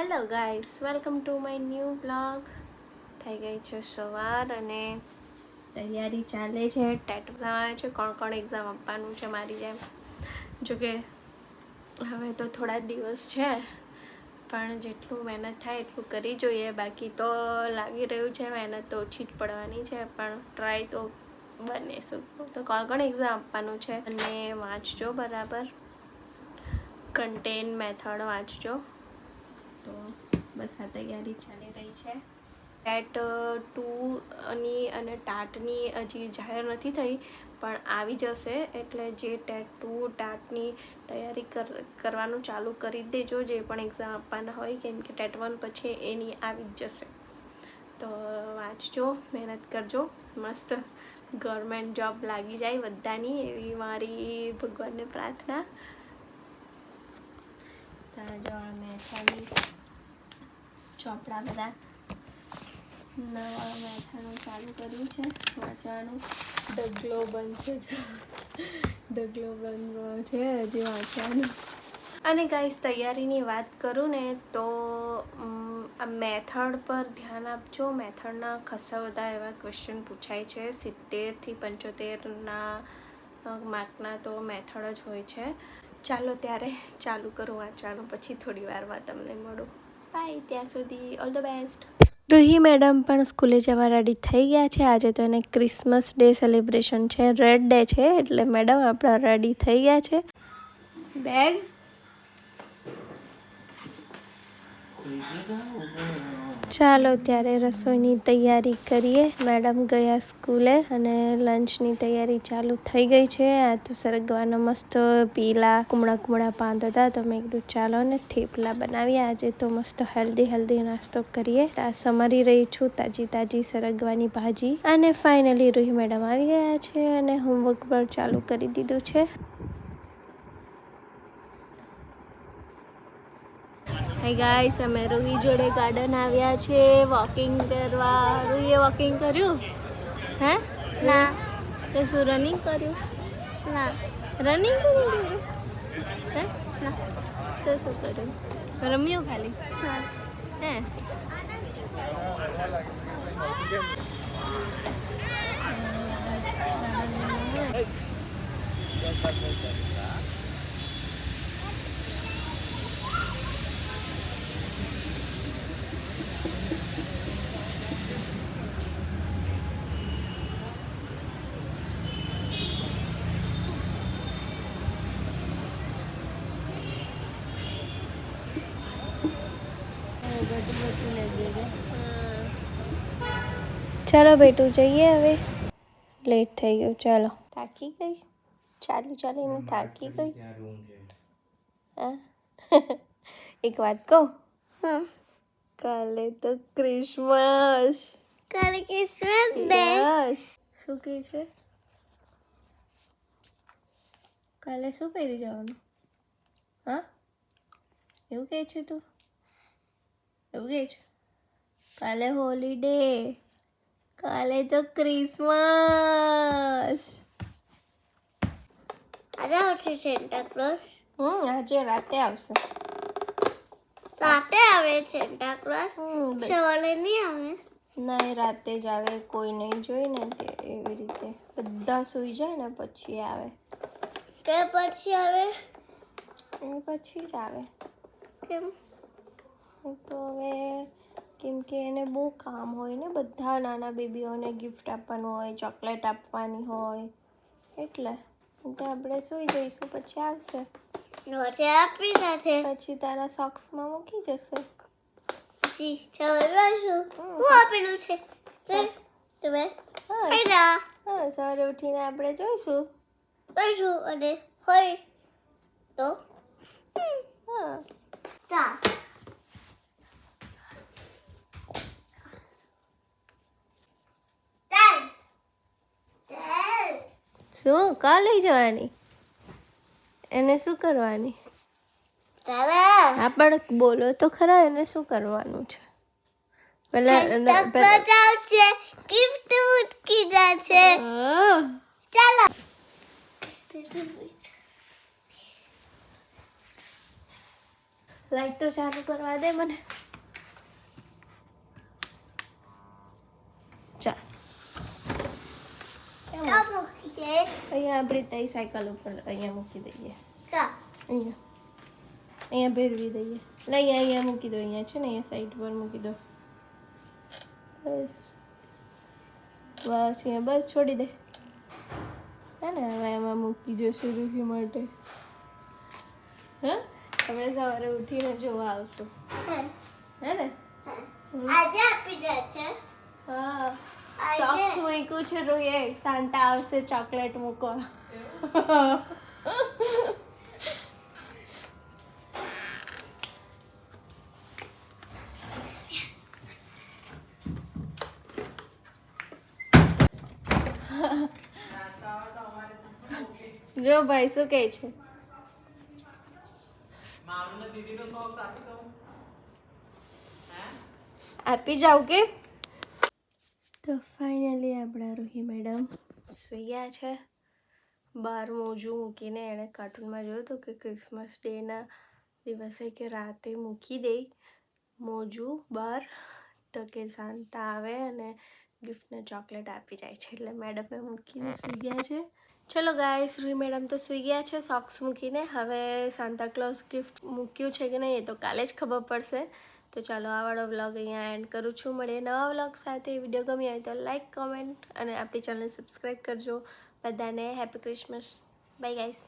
Hello guys welcome to my new blog થઈ ગઈ છે સવાર અને તૈયારી ચાલે છે. ટેટ એક્ઝામ આવે છે. કોણ કોણ એક્ઝામ આપવાનું છે મારી જેમ? જોકે હવે તો થોડા દિવસ છે, પણ જેટલું મહેનત થાય એટલું કરી જોઈએ. બાકી તો લાગી રહ્યું છે મહેનત તો ઓછી જ પડવાની છે, પણ ટ્રાય તો બને શું. તો કોણ કોણ એક્ઝામ આપવાનું છે? અને વાંચજો બરાબર. કન્ટેન મેથડ વાંચજો. તો બસ આ તૈયારી ચાલી રહી છે. ટેટ ટુની અને ટાટની હજી જાહેર નથી થઈ, પણ આવી જશે એટલે જે ટેટ ટુ, ટાટની તૈયારી કર, કરવાનું ચાલુ કરી દેજો, જે પણ એક્ઝામ આપવાના હોય, કેમ કે ટેટ વન પછી એની આવી જ જશે. તો વાંચજો, મહેનત કરજો, મસ્ત ગવર્મેન્ટ જોબ લાગી જાય બધાની એવી મારી ભગવાનને પ્રાર્થના. આ મેથાની ચોપડા બધા. નવા મેથાનું ચાલુ કર્યું છે, વાંચવાનું. ડગલો છે. ડગલો બંધ છે હજી વાંચવાનું. અને ગાઈસ, તૈયારીની વાત કરું ને તો મેથડ પર ધ્યાન આપજો. મેથડના ખાસા બધા એવા ક્વેશ્ચન પૂછાય છે. સિત્તેરથી પંચોતેરના માર્કના તો મેથડ જ હોય છે. ચાલો ત્યારે ચાલુ કરું વાંચવાનું પછી થોડી વારમાં તમને મળું. બાય ત્યાં સુધી all the best Ruhi madam પણ સ્કૂલે જવા રેડી થઈ ગયા છે. આજે તો એને ક્રિસમસ ડે સેલિબ્રેશન છે રેડ ડે છે એટલે મેડમ આપણા રેડી થઈ ગયા છે. બેગ ચાલો ત્યારે રસોઈની તૈયારી કરીએ. મેડમ ગયા સ્કૂલે અને લંચની તૈયારી ચાલુ થઈ ગઈ છે. આ તો સરગવાના મસ્ત પીલા, કુમળા કુમળા પાન હતા તો મેં કીધું ચાલો ને થેપલા બનાવીએ. આજે તો મસ્ત હેલ્ધી હેલ્ધી નાસ્તો કરીએ. આ સમારી રહી છું તાજી તાજી સરગવાની ભાજી. અને ફાઇનલી રૂહી મેડમ આવી ગયા છે અને હોમવર્ક પર ચાલુ કરી દીધું છે. હાય ગાઈસ અમે રૂહી જોડે ગાર્ડન આવ્યા છે. વોકિંગ કરવા રૂહીએ વોકિંગ કર્યું? હે? ના. તે શું રનિંગ કર્યું? ના. રનિંગ કર્યું? હે? ના. તો શું કર્યું? રમ્યું ખાલી? હે. હે? ચાલો બેટું જઈએ હવે. લેટ થઈ ગયું ચાલો. થાકી ગઈ? ચાલુ ચાલીને થાકી ગઈ? હા. એક વાત કહું? હા. કાલે તો ક્રિસમસ કાલે ક્રિસમસ ડે શું કહે છે? કાલે શું પહેરી જવાનું? હા? એવું કહે છે તું? એવું કહે છે? કાલે હોલીડે કાલે તો ક્રિસમસ. આજે આવશે સેન્ટા ક્લોઝ હમ આજે રાતે આવશે. રાતે આવે સેન્ટા ક્લોઝ સવારે નહીં આવે? ના રાતે જ આવે. કોઈ નહીં જોઈ ને તે એવી રીતે. બધા સૂઈ જાય ને પછી આવે. કે પછી આવે? પછી જ આવે. કેમ? તો હવે કેમ કે એને બહુ કામ હોય ને બધા નાના બેબીઓને ગિફ્ટ આપવાનું હોય ચોકલેટ આપવાની હોય. એટલે તો આપણે સૂઈ જઈશું પછી આવશે. રોજે આપી સાથે. પછી તારા સોક્સમાં મૂકી જશે. પછી ચલવાશું હું આપેલું છે? તમે હા. હા સવારે ઉઠીને આપણે જોઈશું. જોઈશું અને હોય તો? હા તા ચાલ ચાલ શું કા લઈ જવાની? એને શું કરવાની? ચાલ. હા પણ બોલો તો ખરા એને શું કરવાનું છે? પેલા ગિફ્ટ જશે. ચાલો. લાઈટ તો ચાલુ કરવા દે મને ચાલ કેમ? કા મૂકી છે અહીંયા આપણી તઈ સાયકલ ઉપર અહીંયા મૂકી દઈએ કા અહીંયા અહીંયા ભેરવી દઈએ એટલે અહીંયા અહીંયા મૂકી દો અહીંયા છે ને અહીંયા સાઈડ પર મૂકી દો બસ બસ અહીંયા બસ છોડી દે હે ને હવે એમાં મૂકી જશું રૂહી માટે હા આપણે સવારે ઉઠીને જોવા આવશું હે ને આજે આપી જાય છે હા આજે સોક્સ મૂક્યું છે રોહિએ સાંતા આવશે ચોકલેટ મૂકો. જો ભાઈ શું કહે છે? આપી જાવ કે? તો ફાઇનલી આપણા રૂહી મેડમ સુઈ ગયા છે. બહાર મોજું મૂકીને એણે કાર્ટૂનમાં જોયું હતું કે ક્રિસમસ ડેના દિવસે કે રાતે મૂકી દે મોજું બહાર તો કે સાંતા આવે અને ગિફ્ટને ચોકલેટ આપી જાય છે. એટલે મેડમે મૂકીને સુઈ ગયા છે. ચલો ગાઈસ રૂહી મેડમ તો સૂઈ ગયા છે સોક્સ મૂકીને. હવે સાંતા ક્લોઝ ગિફ્ટ મૂક્યું છે કે નહીં એ તો કાલે જ ખબર પડશે. તો ચાલો આ વાળો વ્લોગ અહીંયા એન્ડ કરું છું. મળે નવા વ્લોગ સાથે. વીડિયો ગમી હોય તો લાઈક કોમેન્ટ અને આપણી ચેનલને સબસ્ક્રાઈબ કરજો. બધાને હેપી ક્રિસમસ બાય ગાઈસ